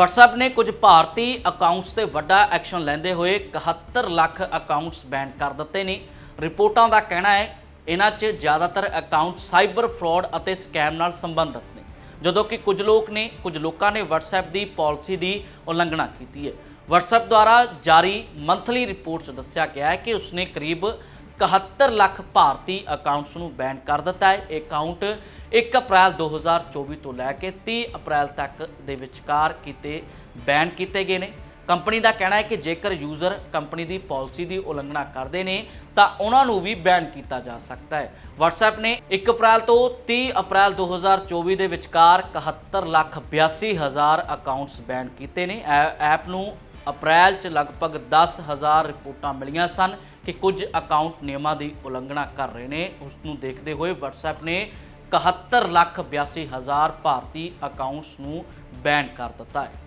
WhatsApp ਨੇ ਕੁਝ ਭਾਰਤੀ accounts ਤੇ ਵੱਡਾ ਐਕਸ਼ਨ ਲੈਂਦੇ ਹੋਏ 71 ਲੱਖ ਅਕਾਊਂਟਸ ਬੈਨ ਕਰ ਦਿੱਤੇ ਨੇ। ਰਿਪੋਰਟਾਂ ਦਾ ਕਹਿਣਾ ਹੈ, ਇਹਨਾਂ 'ਚ ਜ਼ਿਆਦਾਤਰ ਅਕਾਊਂਟ ਸਾਈਬਰ ਫਰਾਡ ਅਤੇ ਸਕੈਮ ਨਾਲ ਸੰਬੰਧਿਤ ਨੇ। ਜਦੋਂ ਕਿ ਕੁਝ ਲੋਕ ਨੇ, ਕੁਝ ਲੋਕਾਂ ਨੇ WhatsApp ਦੀ ਪਾਲਿਸੀ ਦੀ ਉਲੰਘਣਾ ਕੀਤੀ ਹੈ। WhatsApp ਦੁਆਰਾ ਜਾਰੀ ਮੰਥਲੀ ਰਿਪੋਰਟ 'ਚ ਦੱਸਿਆ ਗਿਆ ਹੈ ਕਿ ਉਸਨੇ ਕਰੀਬ 71 ਲੱਖ ਭਾਰਤੀ ਅਕਾਊਂਟਸ ਨੂੰ ਬੈਨ ਕਰ ਦਿੱਤਾ ਹੈ। ਇਹ ਅਕਾਊਂਟ 1 ਅਪ੍ਰੈਲ 2024 ਤੋਂ ਲੈ ਕੇ 30 ਅਪ੍ਰੈਲ ਤੱਕ ਦੇ ਵਿਚਕਾਰ ਕੀਤੇ ਬੈਨ ਕੀਤੇ ਗਏ ਨੇ। ਕੰਪਨੀ ਦਾ ਕਹਿਣਾ ਹੈ ਕਿ ਜੇਕਰ ਯੂਜ਼ਰ ਕੰਪਨੀ ਦੀ ਪਾਲਿਸੀ ਦੀ ਉਲੰਘਣਾ ਕਰਦੇ ਨੇ, ਤਾਂ ਉਹਨਾਂ ਨੂੰ ਵੀ ਬੈਨ ਕੀਤਾ ਜਾ ਸਕਦਾ ਹੈ। WhatsApp ਨੇ 1 ਅਪ੍ਰੈਲ ਤੋਂ 30 ਅਪ੍ਰੈਲ 2024 ਦੇ ਵਿਚਕਾਰ 71 ਲੱਖ 82 ਹਜ਼ਾਰ ਅਕਾਊਂਟਸ ਬੈਨ ਕੀਤੇ ਨੇ। ਐਪ ਨੂੰ ਅਪ੍ਰੈਲ 'ਚ ਲਗਭਗ 10000 ਰਿਪੋਰਟਾਂ ਮਿਲੀਆਂ ਸਨ ਕਿ ਕੁਝ ਅਕਾਊਂਟ ਨਿਯਮਾਂ ਦੀ ਉਲੰਘਣਾ ਕਰ ਰਹੇ ਨੇ। ਉਸ ਨੂੰ ਦੇਖਦੇ ਹੋਏ WhatsApp ਨੇ 71 ਲੱਖ 82 ਹਜ਼ਾਰ ਭਾਰਤੀ ਅਕਾਊਂਟਸ ਨੂੰ ਬੈਨ ਕਰ ਦਿੱਤਾ ਹੈ।